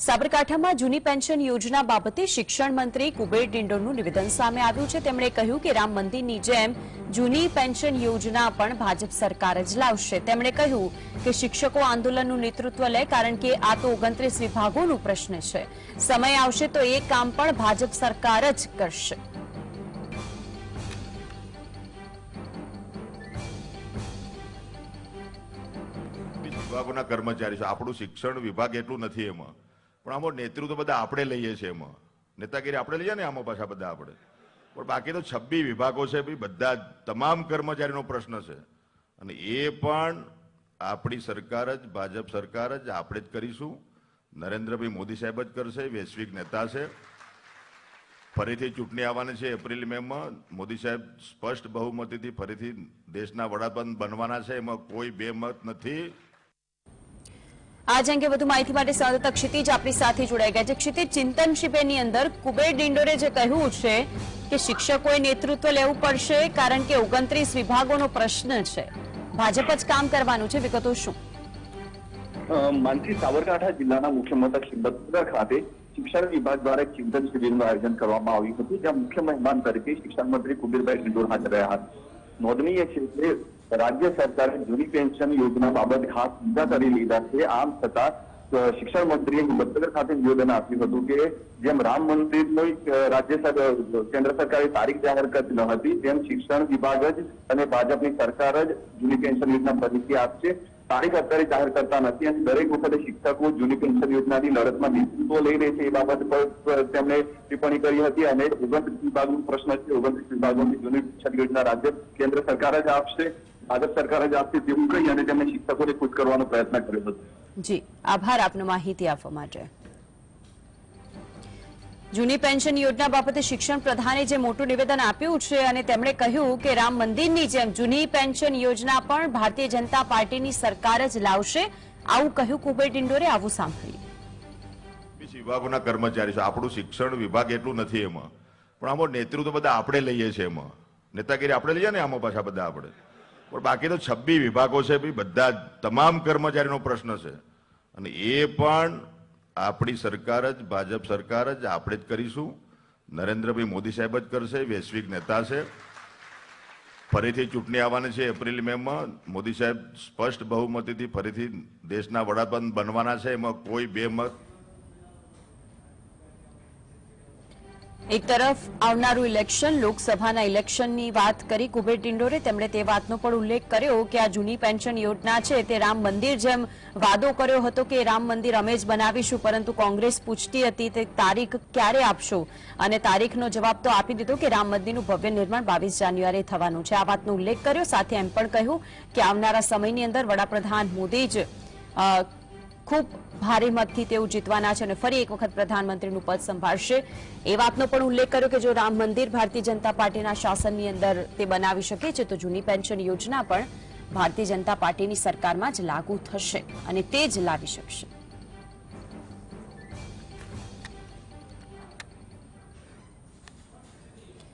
સાબરકાંઠામાં જૂની પેન્શન યોજના બાબતે શિક્ષણ મંત્રી કુબેર ડિંડોરનું નિવેદન સામે આવ્યું છે. તેમણે કહ્યું કે રામ મંદિરની જેમ જૂની પેન્શન યોજના પણ ભાજપ સરકાર જ લાવશે. તેમણે કહ્યું કે શિક્ષકો આંદોલનનું નેતૃત્વ લે કારણ કે આ તો ઓગણત્રીસ વિભાગોનો પ્રશ્ન છે. સમય આવશે તો એ કામ પણ ભાજપ સરકાર જ કરશે. વિભાગોના કર્મચારી છે. આપણું શિક્ષણ વિભાગ એટલું નથી એમાં. પણ આમાં નેતૃત્વ બધા આપણે લઈએ છીએ એમાં. નેતાગીરી આપણે લઈએ ને આમાં પાછા બધા આપણે. પણ બાકી તો છબ્બી વિભાગો છે ભાઈ, બધા તમામ કર્મચારીનો પ્રશ્ન છે. અને એ પણ આપણી સરકાર જ, ભાજપ સરકાર જ, આપણે જ કરીશું. નરેન્દ્રભાઈ મોદી સાહેબ જ કરશે, વૈશ્વિક નેતા છે. ફરીથી ચૂંટણી આવવાની છે એપ્રિલ મેમાં મોદી સાહેબ સ્પષ્ટ બહુમતીથી ફરીથી દેશના વડાપ્રધાન બનવાના છે. એમાં કોઈ બે મત નથી. આજ અંગે વધુ માહિતી માટે સંવાદદાતા ક્ષિતિજ આપણી સાથે જોડાઈ ગયા છે. ક્ષિતિજ ચિંતન શિબિરની અંદર કુબેર ડિંડોરે જે કહ્યું છે કે શિક્ષકોએ નેતૃત્વ લેવું પડશે કારણ કે ઓગણત્રીસ વિભાગોનો પ્રશ્ન છે. ભાજપ જ કામ કરવાનું છે. વિગતો શું? માનસી સાબરકાંઠા જિલ્લાના મુખ્ય મથક ખાતે શિક્ષણ વિભાગ દ્વારા ચિંતન શિબિરનું આયોજન કરવામાં આવ્યું હતું. જ્યાં મુખ્ય મહેમાન તરીકે શિક્ષણ મંત્રી કુબીરભાઈ ડિંડોર હાજર રહ્યા હતા. નોંધનીય છે કે રાજ્ય સરકારે જૂની પેન્શન યોજના બાબત ખાસ મુદ્દા કરી લીધા છે. આમ છતાં શિક્ષણ મંત્રીએ હિંમતનગર ખાતે નિવેદન આપ્યું હતું કે, જેમ રામ મંદિરની રાજ્ય કેન્દ્ર સરકારે તારીખ જાહેર કરી ન હતી, તેમ શિક્ષણ વિભાગ જ અને ભાજપની સરકાર જ જૂની પેન્શન યોજના ફરીથી આપશે. તારીખ અત્યારે જાહેર કરતા નથી અને દરેક વખતે શિક્ષકો જૂની પેન્શન યોજનાની લડતમાં નેતૃત્વ લઈ રહે છે એ બાબત પર તેમણે ટિપ્પણી કરી હતી અને ઓગણત્રીસ વિભાગનો પ્રશ્ન છે. ઓગણત્રીસ વિભાગોની જૂની પેન્શન યોજના રાજ્ય, કેન્દ્ર સરકાર જ આપશે. ભાજપ સરકાર જ આજથી તેવું કહી અને તેમણે શિક્ષકોને ખુશ કરવાનો પ્રયત્ન કર્યો હતો. જી આભાર આપનો માહિતી આપવા માટે. જૂની પેન્શન યોજના બાબતે શિક્ષણ પ્રધાને જે મોટું નિવેદન આપ્યું છે અને તેમણે કહ્યું કે રામ મંદિરની જેમ જૂની પેન્શન યોજના પણ ભારતીય જનતા પાર્ટીની સરકાર જ લાવશે. આવું કહ્યું કુબેર ડિંડોરે આવું સાંભળ્યું. વિભાગોના કર્મચારી છે. આપણું શિક્ષણ વિભાગ એટલું નથી એમાં. પણ આમાં નેતૃત્વ બધા આપણે લઈએ છીએ એમાં. નેતાગીરી આપણે લઈએ ને આમાં પાછા બધા આપણે? પણ બાકી તો છબ્બી વિભાગો છે ભાઈ, બધા તમામ કર્મચારીનો પ્રશ્ન છે. અને એ પણ આપણી સરકાર જ, ભાજપ સરકાર જ, આપણે જ કરીશું. નરેન્દ્રભાઈ મોદી સાહેબ જ કરશે, વૈશ્વિક નેતા છે. ફરીથી ચૂંટણી આવવાની છે એપ્રિલ મેમાં મોદી સાહેબ સ્પષ્ટ બહુમતીથી ફરીથી દેશના વડાપ્રધાન બનવાના છે. એમાં કોઈ બે મત એક તરફ આવનારું ઇલેક્શન, લોકસભાના ઇલેક્શનની વાત કરી કુબેર ડિંડોરે તેમણે તે વાતનો પણ ઉલ્લેખ કર્યો કે આ જૂની પેન્શન યોજના છે, તે રામ મંદિર જેમ વાદો કર્યો હતો કે રામ મંદિર અમે જ બનાવીશું, પરંતુ કોંગ્રેસ પૂછતી હતી તે તારીખ ક્યારે આપશો? અને તારીખનો જવાબ તો આપી દીધો કે રામ મંદિરનું ભવ્ય નિર્માણ બાવીસ જાન્યુઆરી થવાનું છે. આ વાતનો ઉલ્લેખ કર્યો, સાથે એમ પણ કહ્યું કે આવનારા સમયની અંદર વડાપ્રધાન મોદી જ ખૂબ ભારે મતથી તેઓ જીતવાના છે અને ફરી એક વખત પ્રધાનમંત્રીનું પદ સંભાળશે. એ વાતનો પણ ઉલ્લેખ કર્યો કે જો રામ મંદિર ભારતીય જનતા પાર્ટીના શાસનની અંદર તે બનાવી શકે છે, તો જૂની પેન્શન યોજના પણ ભારતીય જનતા પાર્ટીની સરકારમાં જ લાગુ થશે અને તે જ લાવી શકશે.